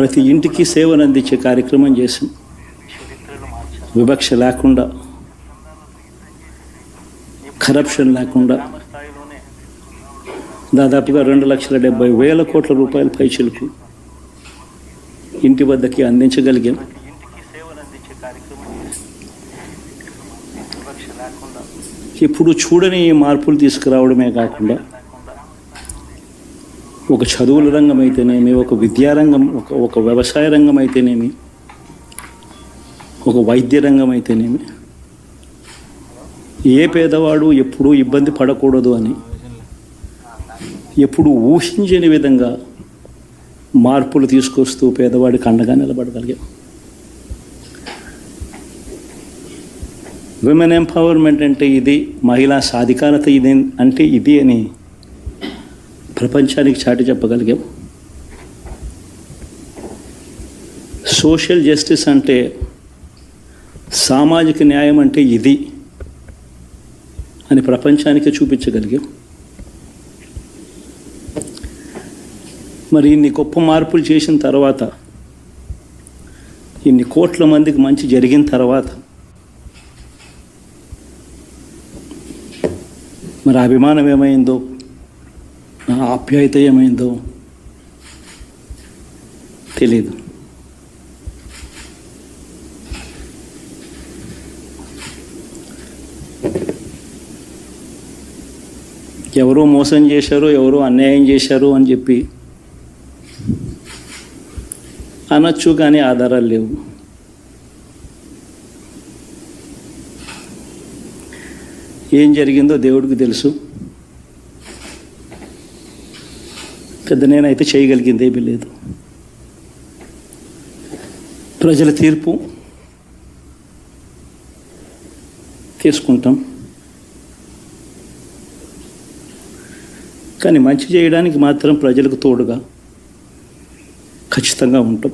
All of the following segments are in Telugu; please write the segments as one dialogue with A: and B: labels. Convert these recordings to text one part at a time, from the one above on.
A: ప్రతి ఇంటికి సేవను అందించే కార్యక్రమం చేసాం వివక్ష లేకుండా కరప్షన్ లేకుండా దాదాపుగా రెండు లక్షల డెబ్బై వేల కోట్ల రూపాయల పైచులకు ఇంటి వద్దకి అందించగలిగాం. ఇప్పుడు చూడని ఈ మార్పులు తీసుకురావడమే కాకుండా ఒక చదువుల రంగం అయితేనేమి ఒక విద్యారంగం ఒక ఒక వ్యవసాయ రంగం అయితేనేమి ఒక వైద్య రంగం అయితేనేమి ఏ పేదవాడు ఎప్పుడూ ఇబ్బంది పడకూడదు అని ఎప్పుడు ఊహించని విధంగా మార్పులు తీసుకొస్తూ పేదవాడికి అండగా నిలబడగలిగాం. విమెన్ ఎంపవర్మెంట్ అంటే ఇది మహిళా సాధికారత ఇది అంటే ఇది అని ప్రపంచానికి చాటి చెప్పగలిగాం. సోషల్ జస్టిస్ అంటే సామాజిక న్యాయం అంటే ఇది అని ప్రపంచానికి చూపించగలిగాం. మరి ఇన్ని గొప్ప మార్పులు చేసిన తర్వాత ఇన్ని కోట్ల మందికి మంచి జరిగిన తర్వాత మరి అభిమానం ఏమైందో నా ఆప్యాయత ఏమైందో తెలీదు. ఎవరో మోసం చేశారు ఎవరో అన్యాయం చేశారు అని చెప్పి అనొచ్చు కానీ ఆధారాలు లేవు. ఏం జరిగిందో దేవుడికి తెలుసు. పెద్ద నేనైతే చేయగలిగింది ఏమీ లేదు. ప్రజల తీర్పు తీసుకుంటాం. కానీ మంచి చేయడానికి మాత్రం ప్రజలకు తోడుగా ఖచ్చితంగా ఉంటాం.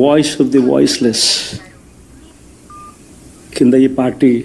A: వాయిస్ ఆఫ్ ది వాయిస్లెస్ కింద ఈ పార్టీ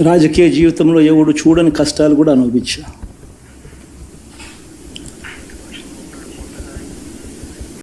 A: రాజకీయ జీవితంలో ఎవడు చూడని కష్టాలు కూడా అనుభవించా.